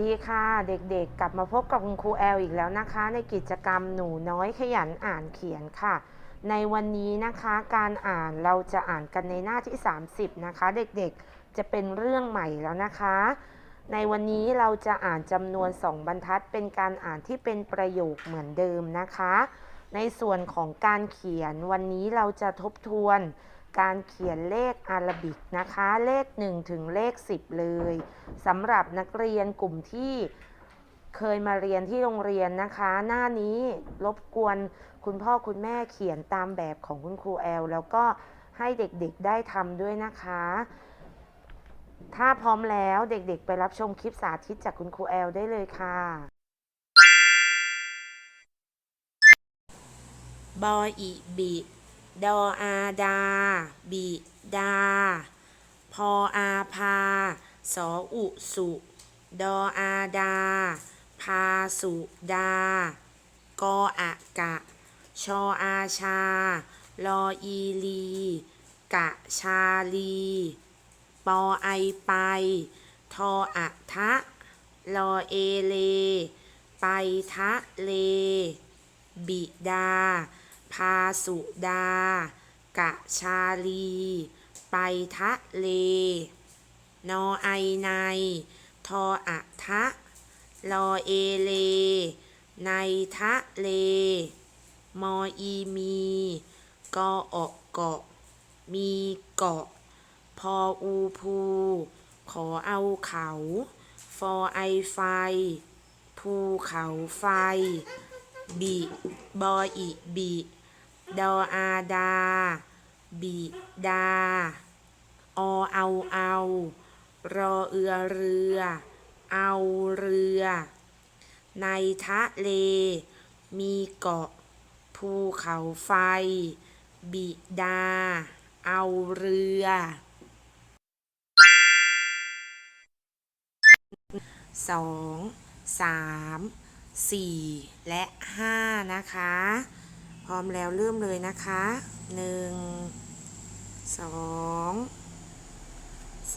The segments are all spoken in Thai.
ดีค่ะเด็กๆ กลับมาพบกับคุณครูแอลอีกแล้วนะคะ ในกิจกรรมหนูน้อยขยันอ่านเขียนค่ะ ในวันนี้นะคะการอ่านเราจะอ่านกันในหน้าที่ 30 นะคะ เด็กๆจะเป็นเรื่องใหม่แล้วนะคะ ในวันนี้เราจะอ่านจำนวน 2 บรรทัด เป็นการอ่านที่เป็นประโยคเหมือนเดิมนะคะ ในส่วนของการเขียนวันนี้เราจะทบทวน การเขียนเลขอารบิกนะคะ เลข 1 ถึงเลข 10 เลยสำหรับนักเรียนกลุ่มที่เคยมาเรียนที่โรงเรียนนะคะ หน้านี้รบกวนคุณพ่อคุณแม่เขียนตามแบบของคุณครูแอล แล้วก็ให้เด็กๆได้ทำด้วยนะคะ ถ้าพร้อมแล้วเด็กๆ ไปรับชมคลิปสาธิตจากคุณครูแอลได้เลยค่ะบอยอีบิ ดออาดา บิดา พออาพา สออุสุ ดออาดา พาสุดา กออากะ ชออาชา ลออีลี กะชาลี ปอไอไป ทออะทะ ลอเอเล ไปทะเล บิดา พาสุดา กะชาลี ไปทะเล นอไอใน ทออะทะ ลอเอเล ในทะเล มออีมี กออกเกาะ มีเกาะ พออูภูขอเอาเขา ฟอไอไฟ ภูเขาไฟบิบออีบิ ดออาดา บิดา อเอาเอา รอเอือเรือ เอาเรือ ในทะเล มีเกาะ ภูเขาไฟ บิดา เอาเรือ สอง สาม สี่ และห้านะคะ ร้อมแล้วเริ่มเลยนะคะหนึ่งสอง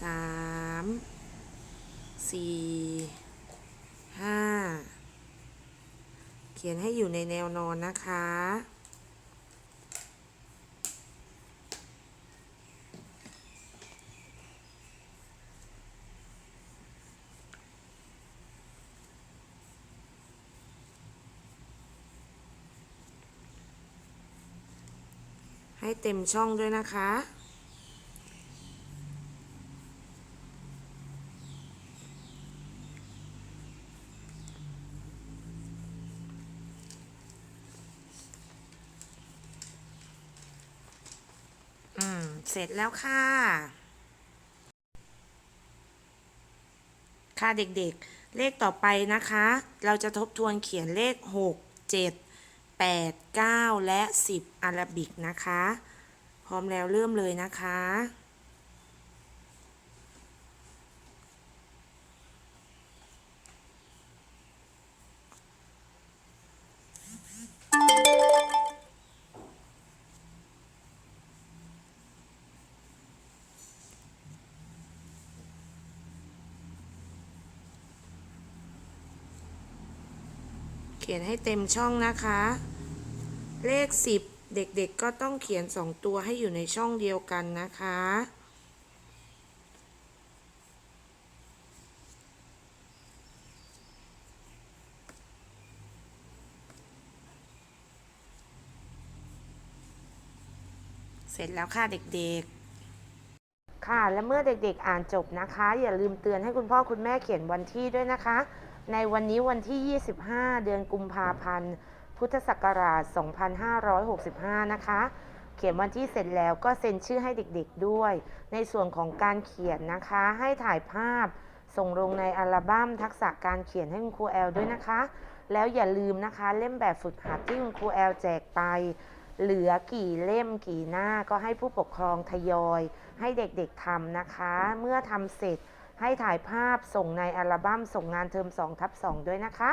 สามสี่ห้าเขียนให้อยู่ในแนวนอนนะคะ ให้เต็มช่องด้วยนะคะ อืม เสร็จแล้วค่ะ ค่ะเด็กๆ เลขต่อไปนะคะ เราจะทบทวนเขียนเลข 6 7 8 9 และ 10 อาราบิกนะคะ พร้อมแล้วเริ่มเลยนะคะ เขียนให้เต็มช่องนะคะ เลข 10 เด็กๆก็ต้องเขียน 2 ตัวให้อยู่ในช่องเดียวกันนะคะ เสร็จแล้วค่ะเด็กๆค่ะ และเมื่อเด็กๆอ่านจบนะคะ อย่าลืมเตือนให้คุณพ่อคุณแม่เขียนวันที่ด้วยนะคะ ในวันนี้วันที่ 25 เดือนกุมภาพันธ์ พุทธศักราช 2565 นะคะ เขียนวันที่เสร็จแล้วก็เซ็นชื่อให้เด็กๆด้วย ในส่วนของการเขียนนะคะ ให้ถ่ายภาพ ส่งลงในอัลบั้มทักษะการเขียนให้คุณครูแอลด้วยนะคะ แล้วอย่าลืมนะคะ เล่มแบบฝึกหัดที่คุณครูแอลแจกไป เหลือกี่เล่มกี่หน้าก็ให้ผู้ปกครองทยอย ให้เด็กๆทำนะคะ เมื่อทำเสร็จ ให้ถ่ายภาพส่งในอัลบั้มส่งงานเทอม2ทับ2ด้วยนะคะ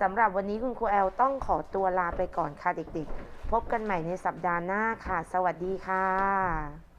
สำหรับวันนี้คุณครูแอลต้องขอตัวลาไปก่อนค่ะเด็กๆ พบกันใหม่ในสัปดาห์หน้าค่ะ สวัสดีค่ะ